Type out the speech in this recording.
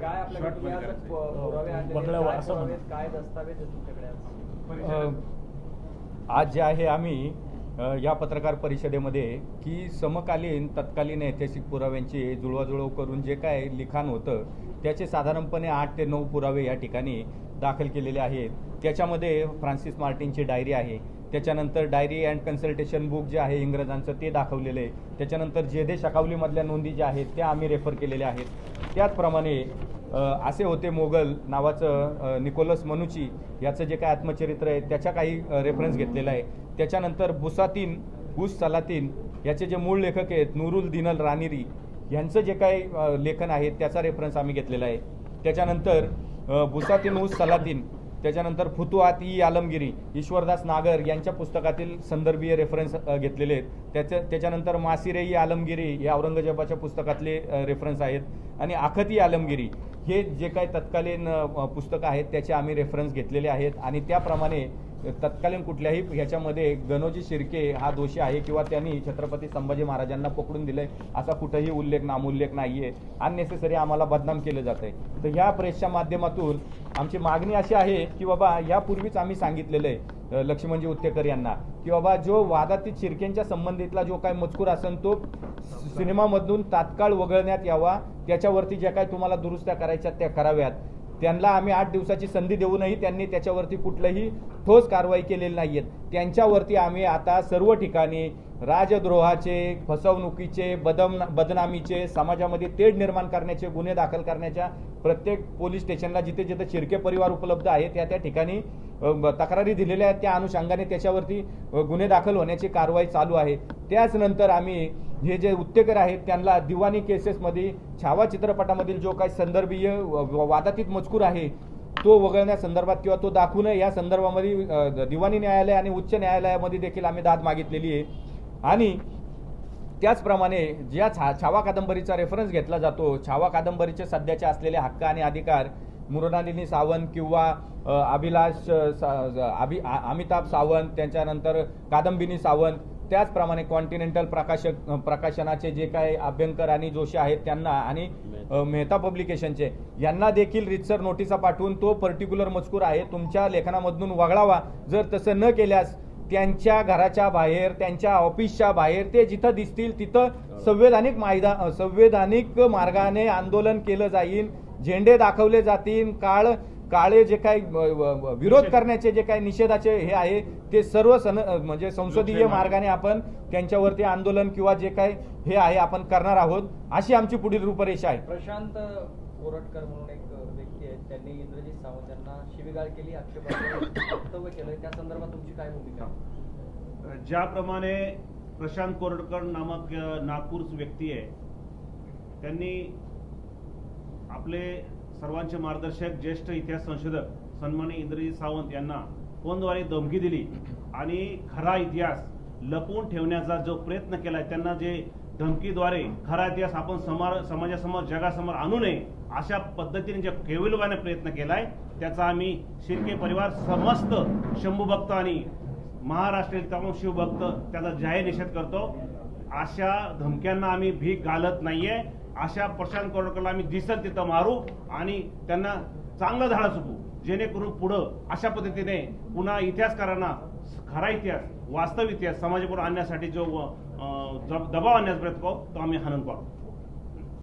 काय आपल्याकडे आज असं? काय दस्तावेज तुमच्याकडे जे आहे आम्ही या पत्रकार परिषदेमध्ये की समकालीन तत्कालीन ऐतिहासिक पुराव्यांची जुळवाजुळव करून जे काय लिखाण होतं त्याचे साधारणपणे आठ ते नऊ पुरावे या ठिकाणी दाखल केलेले आहेत. त्याच्यामध्ये फ्रान्सिस मार्टिनची डायरी आहे. त्याच्यानंतर डायरी अँड कन्सल्टेशन बुक जे आहे इंग्रजांचं ते दाखवलेलं आहे. त्याच्यानंतर जे दे शकावलीमधल्या नोंदी ज्या आहेत त्या आम्ही रेफर केलेल्या आहेत. त्याचप्रमाणे असे होते मोगल नावाचं निकोलस मनुची याचं जे काय आत्मचरित्र आहे त्याच्या काही रेफरन्स घेतलेला आहे. त्याच्यानंतर बुसातीन हुस सलातीन याचे जे मूळ लेखक आहेत नुरुल दिनल रानिरी यांचं जे काही लेखन आहे त्याचा रेफरन्स आम्ही घेतलेला आहे. त्याच्यानंतर अ, बुसातीन सलातीन त्याच्यानंतर फुतुआत ई आलमगिरी ईश्वरदास नागर यांच्या पुस्तकातील संदर्भीय रेफरन्स घेतलेले आहेत. त्याच्या त्याच्यानंतर मासिरे ई आलमगिरी या औरंगजेबाच्या पुस्तकातले रेफरन्स आहेत. आणि आखती आलमगिरी हे जे काही तत्कालीन पुस्तकं आहेत त्याचे आम्ही रेफरन्स घेतलेले आहेत. आणि त्याप्रमाणे तत्कालीन कुठल्याही ह्याच्यामध्ये गणोजी शिर्के हा दोषी आहे किंवा त्यांनी छत्रपती संभाजी महाराजांना पकडून दिलंय असा कुठंही उल्लेख नामोल्लेख नाहीये. अननेसेसरी आम्हाला बदनाम केलं जात आहे तर ह्या प्रेसच्या माध्यमातून आमची मागणी अशी आहे की बाबा यापूर्वीच आम्ही सांगितलेलं आहे लक्ष्मणजी उत्तेकर यांना की बाबा जो वादातीत शिर्केंच्या संबंधितला जो काय मजकूर असेल तो सिनेमामधून तात्काळ वगळण्यात यावा. त्याच्यावरती ज्या काय तुम्हाला दुरुस्त्या करायच्या त्या कराव्यात. त्यांना आम्ही आठ दिवसाची संधी देऊनही त्यांनी त्याच्यावरती कुठलंही ठोस कारवाई केलेली नाहीयेत त्यांच्यावरती आम्ही आता सर्व ठिकाणी राजद्रोहाचे फसवणुकीचे बदम बदनामीचे समाजामध्ये तेढ निर्माण करण्याचे गुन्हे दाखल करण्याच्या प्रत्येक पोलीस स्टेशनला जिथे जिथे शिर्के परिवार उपलब्ध आहे त्या त्या ठिकाणी तक्रारी दिलेल्या आहेत त्या अनुषंगाने त्याच्यावरती गुन्हे दाखल होण्याची कारवाई चालू आहे. त्याचनंतर आम्ही हे जे उत्तेकर आहेत त्यांना दिवाणी केसेसमध्ये छावा चित्रपटामधील जो काही संदर्भीय व- वादातीत मजकूर आहे तो वगळण्यासंदर्भात किंवा तो दाखवू नये या संदर्भामध्ये दिवाणी न्यायालय आणि उच्च न्यायालयामध्ये देखील आम्ही दाद मागितलेली आहे. आणि त्याचप्रमाणे ज्या छा छावा कादंबरीचा रेफरन्स घेतला जातो छावा कादंबरीचे सध्याचे असलेले हक्क आणि अधिकार मृणालिनी सावंत किंवा अभिलाष सा- अभि अमिताभ सावंत त्याच्यानंतर कादंबिनी सावंत त्याचप्रमाणे कॉन्टिनेंटल प्रकाशक प्रकाशनाचे जे काही अभ्यंकर आणि जोशी आहेत त्यांना आणि मेहता. पब्लिकेशनचे यांना देखील रितसर नोटिसा पाठवून तो पर्टिक्युलर मजकूर आहे. तुमच्या लेखनामधून वगळावा. जर तसं न केल्यास त्यांच्या घराच्या बाहेर त्यांच्या ऑफिसच्या बाहेर ते जिथं दिसतील तिथं संवैधानिक मायदा संवैधानिक मार्गाने आंदोलन केलं जाईल. झेंडे दाखवले जातील काळ काळे जे काही विरोध करण्याचे जे काही निषेधाचे हे आहे ते सर्व सन म्हणजे संसदीय मार्गाने आपण त्यांच्यावरती आंदोलन किंवा जे काही हे आहे आपण करणार आहोत अशी आमची पुढील रूपरेषा आहे. प्रशांत कोरटकर म्हणून एक व्यक्ती आहे त्यांनी इंद्रजित सावंत यांना शिवीगाळ केली आक्षेपार्ह वक्तव्य केलंय त्या संदर्भात तुमची काय भूमिका? आहे? ज्याप्रमाणे प्रशांत कोरडकर नामक अ, नागपूरच व्यक्ती आहे त्यांनी आपले सर्वांचे मार्गदर्शक ज्येष्ठ इतिहास संशोधक सन्मानी इंद्रजित सावंत यांना फोनद्वारे धमकी दिली. आणि खरा इतिहास लपवून ठेवण्याचा जो प्रयत्न केला त्यांना जे धमकीद्वारे खरा इतिहास आपण समार समाजासमोर जगासमोर आणू नये अशा पद्धतीने जे केविलवाने प्रयत्न केलाय त्याचा आम्ही शिर्के परिवार समस्त शंभू भक्त आणि महाराष्ट्रातील तमाम शिवभक्त त्याचा जाहीर निषेध करतो. अशा धमक्यांना आम्ही भीक घालत नाहीये. अशा प्रशांत कोरडकरला आम्ही दिसत तिथं मारू आणि त्यांना चांगलं झाडं चुकू जेणेकरून पुढं अशा पद्धतीने पुन्हा इतिहासकारांना खरा इतिहास वास्तव इतिहास समाजापुढे आणण्यासाठी जो दबाव आणण्याचा प्रयत्न करू तो आम्ही हाणून पाहू